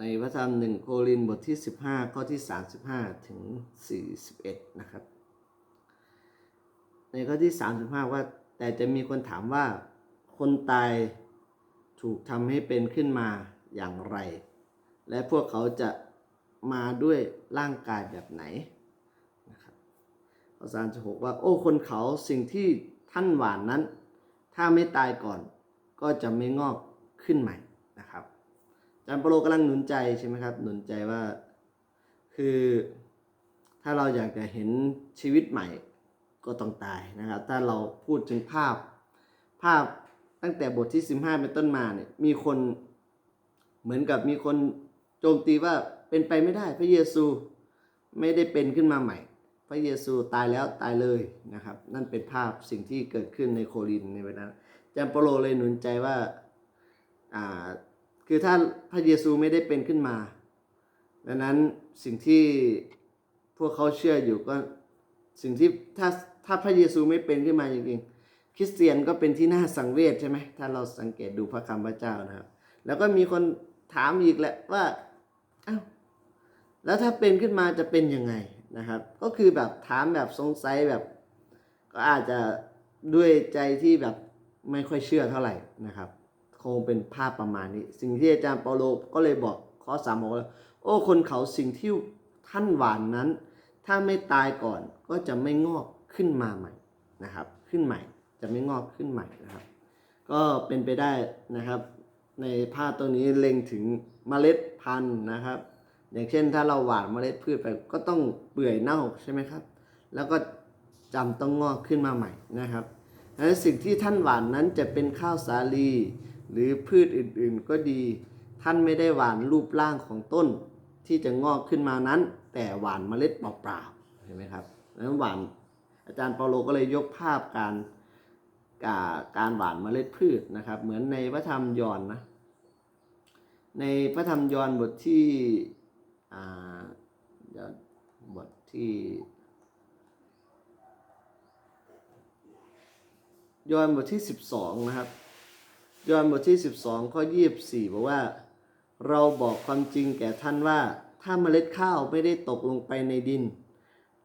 ในพระธรรมหนึ่งโครินบทที่ 15 ข้อที่ 35 ถึง 41 นะครับ ในข้อที่ 35 ว่า แต่จะมีคนถามว่าคนตายถูกทำให้เป็นขึ้นมาอย่างไร และพวกเขาจะมาด้วยร่างกายแบบไหนนะครับข้อ36 ว่า โอ้คนเขาสิ่งที่ท่านหวานนั้น ถ้าไม่ตายก่อนก็จะไม่งอกขึ้นใหม่ จารย์เปโลกำลังหนุนใจใช่ไหมครับ หนุนใจว่าคือถ้าเราอยากจะเห็นชีวิตใหม่ก็ต้องตายนะครับ ถ้าเราพูดถึงภาพภาพตั้งแต่บทที่ 15 เป็นต้นมาเนี่ยมีคนเหมือนกับมีคนโจมตีว่าเป็นไปไม่ได้พระเยซูไม่ได้เป็นขึ้นมาใหม่ พระเยซูตายแล้วตายเลยนะครับ นั่นเป็นภาพสิ่งที่เกิดขึ้นในโครินในเวลานั้นจารย์เปโลเลยหนุนใจว่าอ่า คือถ้าพระเยซูไม่ได้เป็นขึ้นมา ดังนั้นสิ่งที่พวกเขาเชื่ออยู่ก็สิ่งที่ถ้าถ้าพระเยซูไม่เป็นขึ้นมาจริงๆคริสเตียนก็เป็นที่น่าสังเวชใช่ไหมถ้าเราสังเกตดูพระคำพระเจ้านะครับ แล้วก็มีคนถามอีกแหละว่าอ้าวแล้วถ้าเป็นขึ้นมาจะเป็นยังไงนะครับ ก็คือแบบถามแบบสงสัยแบบ ก็อาจจะด้วยใจที่แบบไม่ค่อยเชื่อเท่าไหร่นะครับ คงเป็นภาพประมาณนี้ สิ่งที่อาจารย์เปาโลก็เลยบอกข้อสามบอกว่าโอ้คนเขาสิ่งที่ท่านหวานนั้น ถ้าไม่ตายก่อนก็จะไม่งอกขึ้นมาใหม่นะครับ ขึ้นใหม่จะไม่งอกขึ้นใหม่นะครับ ก็เป็นไปได้นะครับ ในภาพตัวนี้เล็งถึงเมล็ดพันธุ์นะครับ อย่างเช่นถ้าเราหว่านเมล็ดพืชไปก็ต้องเปื่อยเน่าใช่ไหมครับ แล้วก็จำต้องงอกขึ้นมาใหม่นะครับและสิ่งที่ท่านหว่านนั้นจะเป็นข้าวสาลี หรือพืชอื่นๆก็ดี ท่านไม่ได้หวานรูปร่างของต้นที่จะงอกขึ้นมานั้น แต่หวานเมล็ดเปล่าๆเห็นไหมครับนั้นหวานอาจารย์เปาโลก็เลยยกภาพการการหวานเมล็ดพืชนะครับ เหมือนในพระธรรมยอนนะในพระธรรมยอนบทที่อ่าเดี๋ยวบทที่ยอนบทที่ 12 นะครับ ยอห์นบทที่ 12 ข้อ 24 บอกว่า เราบอกความจริงแก่ท่านว่า ถ้าเมล็ดข้าวไม่ได้ตกลงไปในดิน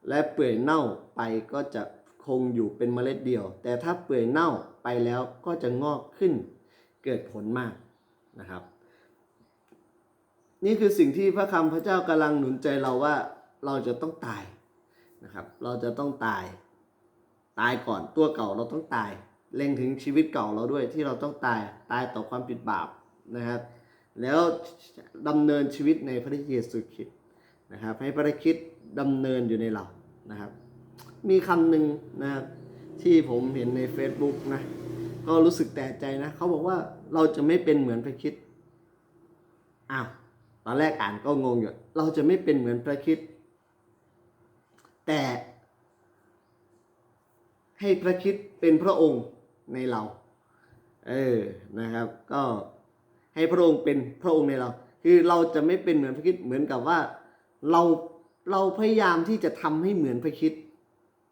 และเปื่อยเน่าไปก็จะคงอยู่เป็นเมล็ดเดียว แต่ถ้าเปื่อยเน่าไปแล้วก็จะงอกขึ้นเกิดผลมากนะครับ นี่คือสิ่งที่พระคำพระเจ้ากำลังหนุนใจเราว่าเราจะต้องตายนะครับ เราจะต้องตาย ตายก่อนตัวเก่าเราต้องตาย เล็งถึงชีวิตเก่าเราด้วยที่เราต้องตายตายต่อความผิดบาปนะครับ แล้วดำเนินชีวิตในพระเยซูคริสต์นะครับ ให้พระคริสต์ดำเนินอยู่ในเรานะครับ มีคำหนึ่งนะครับที่ผมเห็นใน Facebook นะก็รู้สึกแต่ใจนะเขาบอกว่าเราจะไม่เป็นเหมือนพระคริสต์อ้าวตอนแรกอ่านก็งงอยู่เราจะไม่เป็นเหมือนพระคริสต์แต่ให้พระคริสต์เป็นพระองค์ ในเรา เออนะครับ ก็ให้พระองค์เป็นพระองค์ในเรา คือเราจะไม่เป็นเหมือนพระคริสต์เหมือนกับว่าเราเราพยายามที่จะทำให้เหมือนพระคริสต์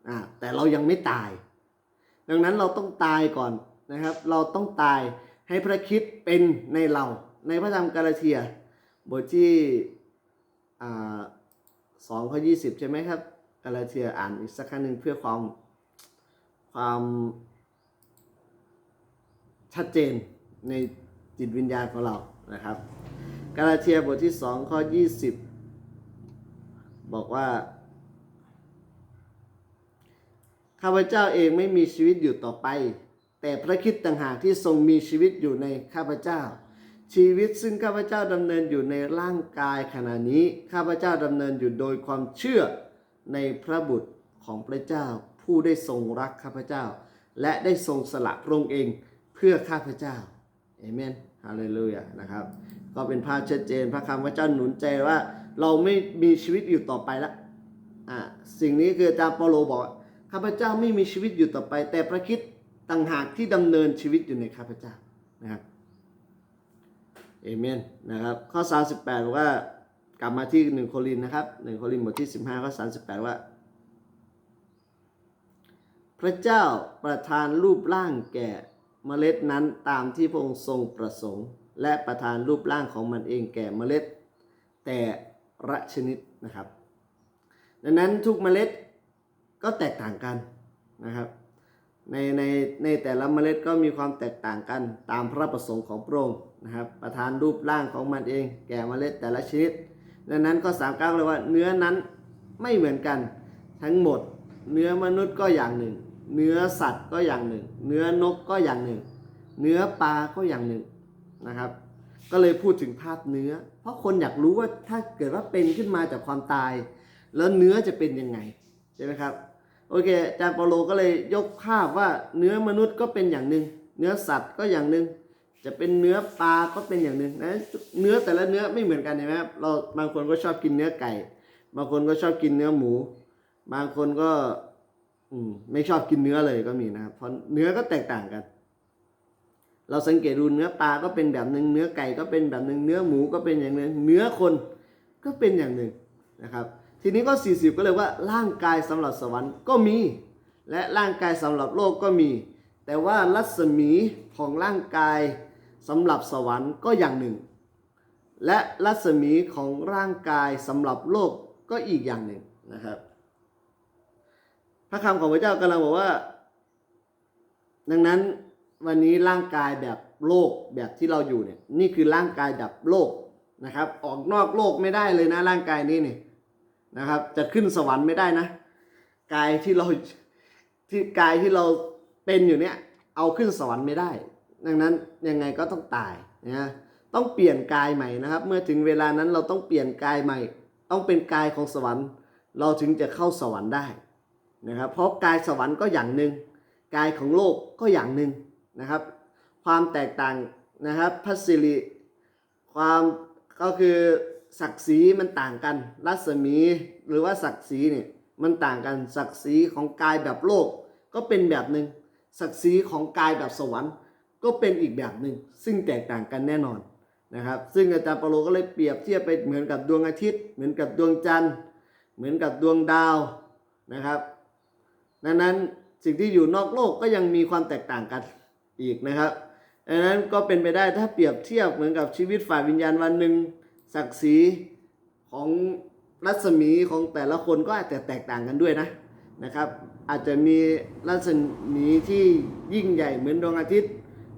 อ่าแต่เรายังไม่ตาย ดังนั้นเราต้องตายก่อนนะครับ เราต้องตายให้พระคริสต์เป็นในเรา ในพระธรรมกาลาเทียบทที่อ่าสองข้อยี่สิบใช่ไหมครับกาลาเทียอ่านอีกสักครั้งหนึ่งเพื่อความความ ชัดเจนในจิตวิญญาณของเรานะครับ กาลาเทียบทที่สองข้อยี่สิบบอกว่าข้าพเจ้าเองไม่มีชีวิตอยู่ต่อไป แต่พระคิดต่างหากที่ทรงมีชีวิตอยู่ในข้าพเจ้า ชีวิตซึ่งข้าพเจ้าดำเนินอยู่ในร่างกายขณะนี้ข้าพเจ้าดำเนินอยู่โดยความเชื่อในพระบุตรของพระเจ้า ผู้ได้ทรงรักข้าพเจ้า และได้ทรงสละพระองค์เอง พื่อข้าพเจ้าเอเมนฮาเลลูยานะครับ ก็เป็นภาพชัดเจนพระคำพระเจ้าหนุนใจว่าเราไม่มีชีวิตอยู่ต่อไปล้วอ่าสิ่งนี้คืออาจารย์เปาโลบอกข้าพเจ้าไม่มีชีวิตอยู่ต่อไป แต่พระคิดต่างหากที่ดำเนินชีวิตอยู่ในข้าพเจ้านะครับเอเมนนะครับข้อ 38บอกว่ากลับมาที่หนึ่งโครินนะครับหนึ่งโครินบทที่ 15ข้อ38 ว่า พระเจ้าประทานรูปร่างแก่ เมล็ดนั้นตามที่พระองค์ทรงประสงค์ และประทานรูปร่างของมันเองแก่เมล็ด แต่ละชนิดนะครับ ดังนั้นทุกเมล็ดก็แตกต่างกันนะครับในในในแต่ละเมล็ดก็มีความแตกต่างกันตามพระประสงค์ของพระองค์นะครับ ประทานรูปร่างของมันเอง แก่เมล็ดแต่ละชนิด ดังนั้นก็สามก้าวเลยว่าเนื้อนั้นไม่เหมือนกัน ทั้งหมดเนื้อมนุษย์ก็อย่างหนึ่ง เนื้อสัตว์ก็อย่างหนึ่ง เนื้อนกก็อย่างหนึ่ง เนื้อปลาก็อย่างหนึ่งนะครับ ก็เลยพูดถึงภาพเนื้อ เพราะคนอยากรู้ว่าถ้าเกิดว่าเป็นขึ้นมาจากความตาย แล้วเนื้อจะเป็นยังไงใช่ไหมครับโอเคอาจารย์เปาโลก็เลยยกภาพว่าเนื้อมนุษย์ก็เป็นอย่างหนึ่ง เนื้อสัตว์ก็อย่างหนึ่งจะเป็นเนื้อปลาก็เป็นอย่างหนึ่งนะเนื้อแต่ละเนื้อไม่เหมือนกันเห็นไหมครับเราบางคนก็ชอบกินเนื้อไก่ บางคนก็ชอบกินเนื้อหมู บางคนก็ อืมไม่ชอบกินเนื้อเลยก็มีนะครับ เพราะเนื้อก็แตกต่างกัน เราสังเกตดูเนื้อปลาก็เป็นแบบหนึ่งเนื้อไก่ก็เป็นแบบหนึ่งเนื้อหมูก็เป็นอย่างหนึ่งเนื้อคนก็เป็นอย่างหนึ่งนะครับ ทีนี้ก็ 40 ก็เลยว่าร่างกายสำหรับสวรรค์ก็มี และร่างกายสำหรับโลกก็มี แต่ว่ารัศมีของร่างกายสำหรับสวรรค์ก็อย่างหนึ่ง และรัศมีของร่างกายสำหรับโลกก็อีกอย่างหนึ่งนะครับ พระคำของพระเจ้ากำลังบอกว่า ดังนั้นวันนี้ร่างกายแบบโลกแบบที่เราอยู่เนี่ย นี่คือร่างกายแบบโลกนะครับ ออกนอกโลกไม่ได้เลยนะร่างกายนี้เนี่ยนะครับ จะขึ้นสวรรค์ไม่ได้นะกายที่เราที่กายที่เราเป็นอยู่เนี่ย เอาขึ้นสวรรค์ไม่ได้ ดังนั้นยังไงก็ต้องตายนะต้องเปลี่ยนกายใหม่นะครับ เมื่อถึงเวลานั้นเราต้องเปลี่ยนกายใหม่ ต้องเป็นกายของสวรรค์ เราถึงจะเข้าสวรรค์ได้ นะครับเพราะกายสวรรค์ก็อย่างหนึ่งกายของโลกก็อย่างหนึ่งนะครับ ความแตกต่างนะครับพัสริความก็คือศักดิ์ศรีมันต่างกัน รัศมีหรือว่าศักดิ์ศรีเนี่ยมันต่างกันศักดิ์ศรีของกายแบบโลกก็เป็นแบบหนึ่งศักดิ์ศรีของกายแบบสวรรค์ก็เป็นอีกแบบหนึ่งซึ่งแตกต่างกันแน่นอนนะครับ ซึ่งอาจารย์เปโลก็เลยเปรียบเทียบไปเหมือนกับดวงอาทิตย์ เหมือนกับดวงจันทร์ เหมือนกับดวงดาวนะครับ ดังนั้นสิ่งที่อยู่นอกโลกก็ยังมีความแตกต่างกันอีกนะครับดังนั้นก็เป็นไปได้ถ้าเปรียบเทียบเหมือนกับชีวิตฝ่ายวิญญาณวันหนึ่งศักดิ์ศรีของรัศมีของแต่ละคนก็อาจจะแตกต่างกันด้วยนะนะครับ อาจจะมีรัศมีที่ยิ่งใหญ่เหมือนดวงอาทิตย์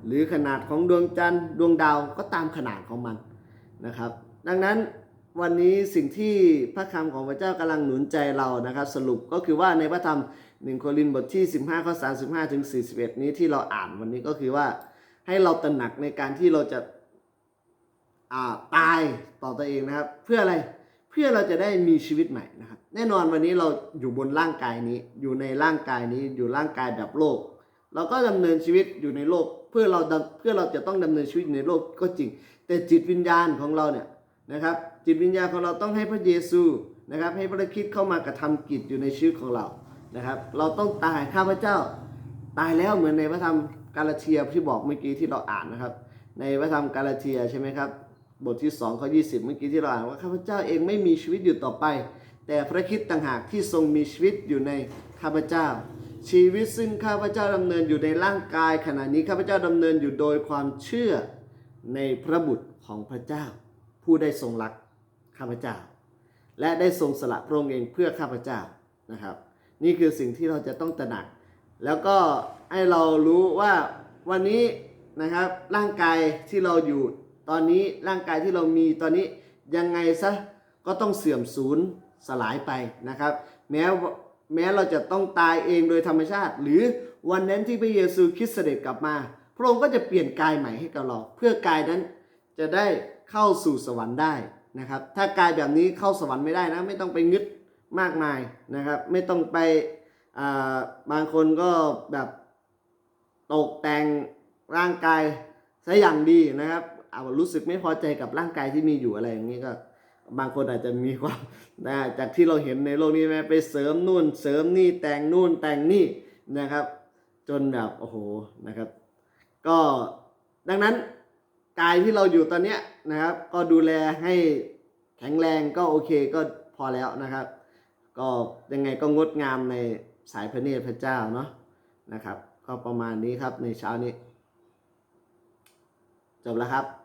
หรือขนาดของดวงจันทร์ดวงดาวก็ตามขนาดของมันนะครับ ดังนั้นวันนี้สิ่งที่พระคำของพระเจ้ากำลังหนุนใจเรานะครับ สรุปก็คือว่าในพระธรรม 1โครินบทที่ 15 ข้อ 35 ถึง 41 นี้ที่เราอ่านวันนี้ก็คือว่าให้เราตระหนักในการที่เราจะาตายต่อตัวเองนะครับ เพื่ออะไรเพื่อเราจะได้มีชีวิตใหม่นะครับ แน่นอนวันนี้เราอยู่บนร่างกายนี้ อยู่ในร่างกายนี้อยู่ร่างกายแบบโลก เราก็ดำเนินชีวิตอยู่ในโลก เพื่อเราเพื่อเราจะต้องดำเนินชีวิตในโลกก็จริง แต่จิตวิญญาณของเราเนี่ยนะครับจิตวิญญาณของเราต้องให้พระเยซูนะครับ ให้พระคิดเข้ามากระทำกิจอยู่ในชีวิตของเรา นะครับ เราต้องตายข้าพเจ้าตายแล้วเหมือนในพระธรรมกาลาเทียที่บอกเมื่อกี้ที่เราอ่านนะครับ ในพระธรรมกาลาเทียใช่ไหมครับ บทที่2ข้อ20 เมื่อกี้ที่เราอ่านว่าข้าพเจ้าเองไม่มีชีวิตอยู่ต่อไป แต่พระคิดต่างหากที่ทรงมีชีวิตอยู่ในข้าพเจ้า ชีวิตซึ่งข้าพเจ้าดำเนินอยู่ในร่างกาย ขณะนี้ข้าพเจ้าดำเนินอยู่โดยความเชื่อในพระบุตรของพระเจ้า ผู้ได้ทรงรักข้าพเจ้า และได้ทรงสละพระองค์เองเพื่อข้าพเจ้านะครับ นี่คือสิ่งที่เราจะต้องตระหนัก แล้วก็ให้เรารู้ว่าวันนี้นะครับร่างกายที่เราอยู่ตอนนี้ร่างกายที่เรามีตอนนี้ยังไงซะก็ต้องเสื่อมสูญสลายไปนะครับ แม้แม้เราจะต้องตายเองโดยธรรมชาติ หรือวันนั้นที่พระเยซูคริสต์เสด็จกลับมา พระองค์ก็จะเปลี่ยนกายใหม่ให้กับเรา เพื่อกายนั้นจะได้เข้าสู่สวรรค์ได้นะครับ ถ้ากายแบบนี้เข้าสวรรค์ไม่ได้นะ ไม่ต้องไปงึด มากมายนะครับ ไม่ต้องไปาบางคนก็แบบตกแต่งร่างกายซะอย่างดีนะครับเอารู้สึกไม่พอใจกับร่างกายที่มีอยู่อะไรอย่างนี้ก็บางคนอาจจะมีความนะจากที่เราเห็นในโลกนี้แม้ไปเสริมนู่นเสริมนี่แต่งนู่นแต่งนี่นะครับ จนแบบโอ้โหนะครับ ก็ดังนั้นกายที่เราอยู่ตอนเนี้ยนะครับ ก็ดูแลให้แข็งแรงก็โอเคก็พอแล้วนะครับ ก็ยังไงก็งดงามในสายพระเนตรพระเจ้าเนาะนะครับ ก็ประมาณนี้ครับในเช้านี้ จบแล้วครับ